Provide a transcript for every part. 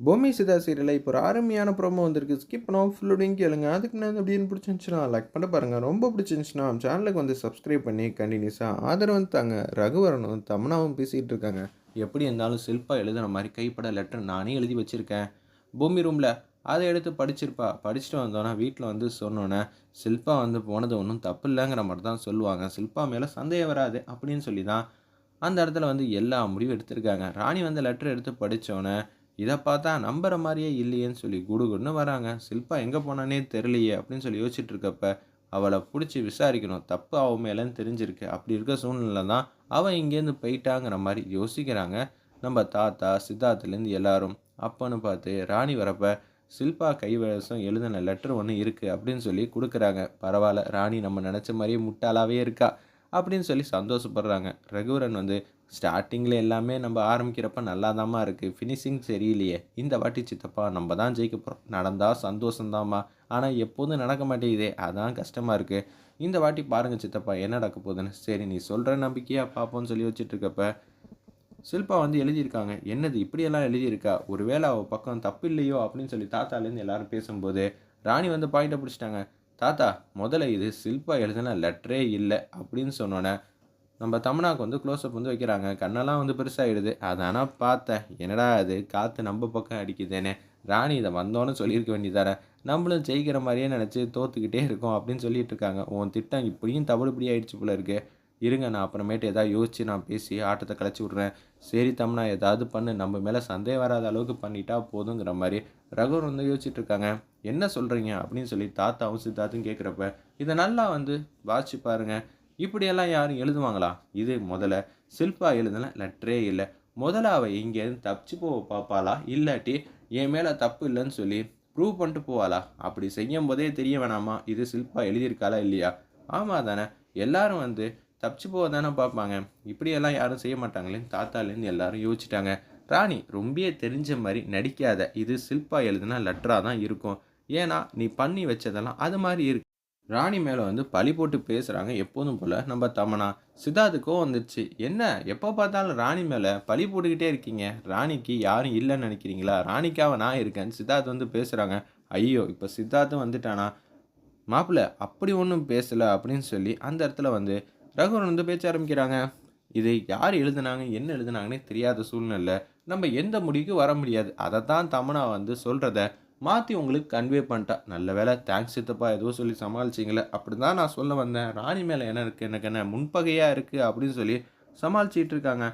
பூமி சிதா சீரியலில் இப்போ ஒரு அருமையான ப்ரோமோ வந்திருக்கு. ஸ்கிப் பண்ணோம் ஃபுல்லோடையும் கேளுங்க. அதுக்கு நான் அப்படின்னு பிடிச்சிருந்துச்சுன்னா லைக் பண்ண பாருங்கள் ரொம்ப பிடிச்சிருந்துச்சுன்னா சேனலுக்கு வந்து சப்ஸ்கிரைப் பண்ணி கண்டினியூஸாக ஆதரவு தாங்க. ரகுவரனும் தமனாவும் பேசிகிட்டு இருக்காங்க. எப்படி இருந்தாலும் சில்பா எழுதுன மாதிரி கைப்பட லெட்டர் நானே எழுதி வச்சுருக்கேன். பூமி ரூமில் அதை எடுத்து படிச்சிருப்பா. படிச்சுட்டு வந்தோன்னா வீட்டில் வந்து சொன்னோன்னே சில்பா வந்து போனது ஒன்றும் தப்பு இல்லைங்கிற மாதிரி தான் சொல்லுவாங்க. சில்பா மேலே சந்தேகம் வராது அப்படின்னு சொல்லி தான் அந்த இடத்துல வந்து எல்லா முடிவும் எடுத்திருக்காங்க. ராணி வந்து லெட்டர் எடுத்து படித்தோன்னே இதை பார்த்தா நம்புற மாதிரியே இல்லையேன்னு சொல்லி குடுகுடுன்னு வராங்க. சில்பா எங்கே போனானே தெரியலையே அப்படின்னு சொல்லி யோசிச்சுட்டு இருக்கப்ப அவளை பிடிச்சி விசாரிக்கணும். தப்பு அவன் மேலேன்னு தெரிஞ்சிருக்கு. அப்படி இருக்க சூழ்நிலை தான் அவன் இங்கேருந்து போயிட்டாங்கிற மாதிரி யோசிக்கிறாங்க. நம்ம தாத்தா சித்தார்த்துலேருந்து எல்லாரும். அப்பன்னு பார்த்து ராணி வரப்ப சில்பா கைவசம் எழுதின லெட்டர் ஒன்று இருக்குது அப்படின்னு சொல்லி கொடுக்குறாங்க. பரவாயில்ல ராணி நம்ம நினச்ச மாதிரியே முட்டாளாவே இருக்கா? அப்படின்னு சொல்லி சந்தோஷப்படுறாங்க. ரகுவரன் வந்து ஸ்டார்டிங்கில் எல்லாமே நம்ம ஆரம்பிக்கிறப்ப நல்லா தாம்மா இருக்குது ஃபினிஷிங் சரியில்லையே. இந்த வாட்டி சித்தப்பா நம்ம தான் ஜெயிக்க போகிறோம் நடந்தால் சந்தோஷந்தாம்மா ஆனால் எப்போதும் நடக்க மாட்டேங்குதே. அதான் கஷ்டமாக இருக்குது இந்த வாட்டி பாருங்கள் சித்தப்பா என்ன நடக்க போகுதுன்னு. சரி நீ சொல்கிற நம்பிக்கையாக பார்ப்போம்னு சொல்லி வச்சுட்ருக்கப்ப சில்பா வந்து எழுதியிருக்காங்க. என்னது இப்படியெல்லாம் எழுதியிருக்கா? ஒருவேளை அவள் பக்கம் தப்பு இல்லையோ? அப்படின்னு சொல்லி தாத்தாலேருந்து எல்லாரும் பேசும்போது ராணி வந்து பாயிண்ட்டை பிடிச்சிட்டாங்க. தாத்தா முதல்ல இது சில்பா எழுதின லெட்டரே இல்லை அப்படின்னு சொன்னோன்னே நம்ம தமிழாக்கு வந்து க்ளோஸ்அப் வந்து வைக்கிறாங்க. கண்ணெல்லாம் வந்து பெருசாகிடுது ஆனால் பார்த்தேன். என்னடா அது காற்று நம்ம பக்கம் அடிக்குதுன்னு. ராணி இதை வந்தோன்னு சொல்லியிருக்க வேண்டியதானே? நம்மளும் ஜெயிக்கிற மாதிரியே நினச்சி தோத்துக்கிட்டே இருக்கோம் அப்படின்னு சொல்லிட்டு இருக்காங்க. உன் திட்டம் இப்படியும் தவிடுபடி ஆயிடுச்சு போல இருக்கு. இருங்க நான் அப்புறமேட்டு எதாவது யோசிச்சு நான் பேசி ஆட்டத்தை கலைச்சி விட்றேன். சரி தம்னா ஏதாவது பண்ணு. நம்ம மேலே சந்தேகம் வராத அளவுக்கு பண்ணிட்டா போதுங்கிற மாதிரி ரகுவர் வந்து யோசிச்சுட்டு இருக்காங்க என்ன சொல்கிறீங்க அப்படின்னு சொல்லி தாத்தாவும் சித்தாத்தும் கேட்குறப்ப இதை நல்லா வந்து வாசிச்சு பாருங்க. இப்படியெல்லாம் யாரும் எழுதுவாங்களா? இது முதல்ல. சில்பா எழுதுன லெட்டரே இல்லை. முதல்ல அவள் இங்கேருந்து தப்பிச்சு போக பார்ப்பாளா? இல்லாட்டி என் மேலே தப்பு இல்லைன்னு சொல்லி ப்ரூவ் பண்ணிட்டு போவாளா? அப்படி செய்யும் போதே தெரிய வேணாமா? இது சில்பா எழுதியிருக்காளா இல்லையா? ஆமாம் தானே. எல்லாரும் வந்து தப்பிச்சு போக தானே பார்ப்பாங்க. இப்படியெல்லாம் யாரும் செய்ய மாட்டாங்களேன்னு தாத்தாலேருந்து எல்லாரும் யோசிச்சிட்டாங்க. ராணி ரொம்பவே தெரிஞ்ச மாதிரி நடிக்காத. இது சில்பா எழுதுனா லெட்டராக தான் இருக்கும். ஏன்னா நீ பண்ணி வச்சதெல்லாம் அது மாதிரி இருக்கு ராணி மேலே வந்து பழி போட்டு பேசுகிறாங்க எப்போதும் போல். நம்ம தமனா சித்தார்த்துக்கும் வந்துருச்சு. என்ன? எப்போ பார்த்தாலும் ராணி மேலே பழி போட்டுக்கிட்டே இருக்கீங்க. ராணிக்கு யாரும் இல்லைன்னு நினைக்கிறீங்களா? ராணிக்காக நான் இருக்கேன். சித்தார்த் வந்து பேசுகிறாங்க ஐயோ இப்போ சித்தார்த்தும் வந்துட்டானா? மாப்பிள்ள அப்படி ஒன்றும் பேசலை. அப்படின்னு சொல்லி அந்த இடத்துல வந்து ரகுவன் வந்து பேச்ச ஆரம்பிக்கிறாங்க. இது யார் எழுதுனாங்க? என்ன எழுதுனாங்கன்னே தெரியாத சூழ்நிலை நம்ம எந்த முடிவுக்கு வர முடியாது. அதை தான் தமனா வந்து சொல்கிறத மாற்றி உங்களுக்கு கன்வே பண்ணிட்டா. நல்ல வேலை தேங்க்ஸ் சித்தப்பா ஏதோ சொல்லி சமாளிச்சிங்களே. அப்படி தான் நான் சொல்ல வந்தேன். ராணி மேலே என்ன இருக்குது எனக்கு என்ன முன்பகையாக இருக்குது அப்படின்னு சொல்லி சமாளிச்சிட்டு இருக்காங்க.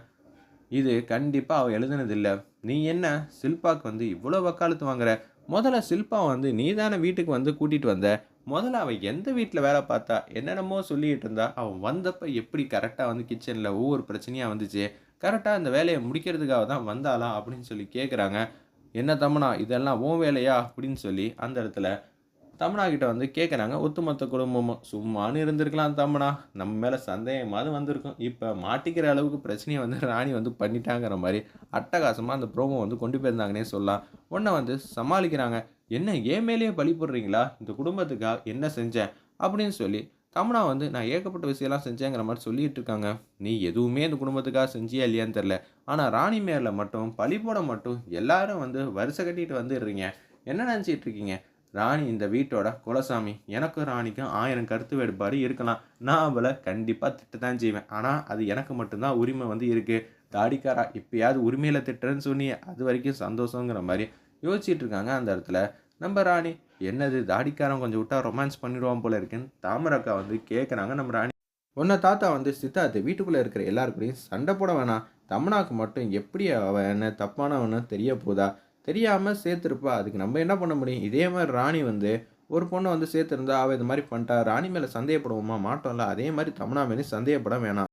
இது கண்டிப்பாக அவள் எழுதுனதில்லை. நீ என்ன சில்பாக்கு வந்து இவ்வளோ வக்காலத்து வாங்குற? முதல்ல சில்பா வந்து நீ தானே வீட்டுக்கு வந்து கூட்டிகிட்டு வந்த? முதல்ல அவள் எந்த வீட்டில் வேலை பார்த்தா? என்னென்னமோ சொல்லிகிட்டு இருந்தா? அவன் வந்தப்போ எப்படி கரெக்டாக வந்து கிச்சனில் ஒவ்வொரு பிரச்சனையாக வந்துச்சு? கரெக்டாக அந்த வேலையை முடிக்கிறதுக்காக தான் வந்தாலா அப்படின்னு சொல்லி கேட்குறாங்க என்ன தமனா இதெல்லாம் ஓ வேலையா? அப்படின்னு சொல்லி அந்த இடத்துல தமனா கிட்ட வந்து கேட்குறாங்க ஒத்துமொத்த குடும்பமும் சும்மானு இருந்திருக்கலாம் தமனா. நம்ம மேலே சந்தேகமாவது வந்திருக்கும். இப்போ மாட்டிக்கிற அளவுக்கு பிரச்சனையை வந்து ராணி வந்து பண்ணிட்டாங்கிற மாதிரி அட்டகாசமாக அந்த ப்ரோமோ வந்து கொண்டு போயிருந்தாங்கன்னே சொல்லலாம். உன்னை வந்து சமாளிக்கிறாங்க. என்ன ஏன் மேலேயே பழி போடுறீங்களா? இந்த குடும்பத்துக்காக என்ன செஞ்சேன் அப்படின்னு சொல்லி தமனா வந்து நான் ஏகப்பட்ட விஷயம்லாம் செஞ்சேங்கிற மாதிரி சொல்லிட்டு இருக்காங்க நீ எதுவுமே இந்த குடும்பத்துக்காக செஞ்சியா இல்லையான்னு தெரில. ஆனால் ராணி மேரில் மட்டும் பழி போட மட்டும் எல்லாரும் வந்து வரிசை கட்டிட்டு வந்துடுறீங்க. என்ன நினச்சிட்டு இருக்கீங்க ராணி இந்த வீட்டோட குலசாமி. எனக்கும் ராணிக்கும் ஆயிரம் கருத்து வேறுபாடு இருக்கலாம். நான் அவளை கண்டிப்பாக திட்டு தான் செய்வேன். ஆனால் அது எனக்கு மட்டும்தான் உரிமை வந்து இருக்குது தாடிக்காரா இப்போயாவது உரிமையில் திட்டுறேன்னு சொன்னி அது வரைக்கும் சந்தோஷங்கிற மாதிரி யோசிச்சுட்டு இருக்காங்க அந்த இடத்துல. நம்ம ராணி. என்னது தாடிக்காரன் கொஞ்சம் விட்டா ரொமான்ஸ் பண்ணிடுவான் போல இருக்குன்னு தாமரக்கா வந்து கேட்குறாங்க நம்ம ராணி. உன்னை தாத்தா வந்து சித்தார்த்து வீட்டுக்குள்ளே இருக்கிற எல்லாருக்கூடையும் சண்டை போட வேணாம். தமனாக்கு மட்டும் எப்படி அவன் என்ன தப்பானவனு தெரிய போதா? தெரியாமல் சேர்த்துருப்பா. அதுக்கு நம்ம என்ன பண்ண முடியும்? இதே மாதிரி ராணி வந்து ஒரு பொண்ணை வந்து சேர்த்துருந்தா அவள் இது மாதிரி பண்ணிட்டா. ராணி மேலே சந்தேகப்படுவோமா? மாட்டோம்ல. அதே மாதிரி தமனா மேலே சந்தேகப்பட வேணாம்.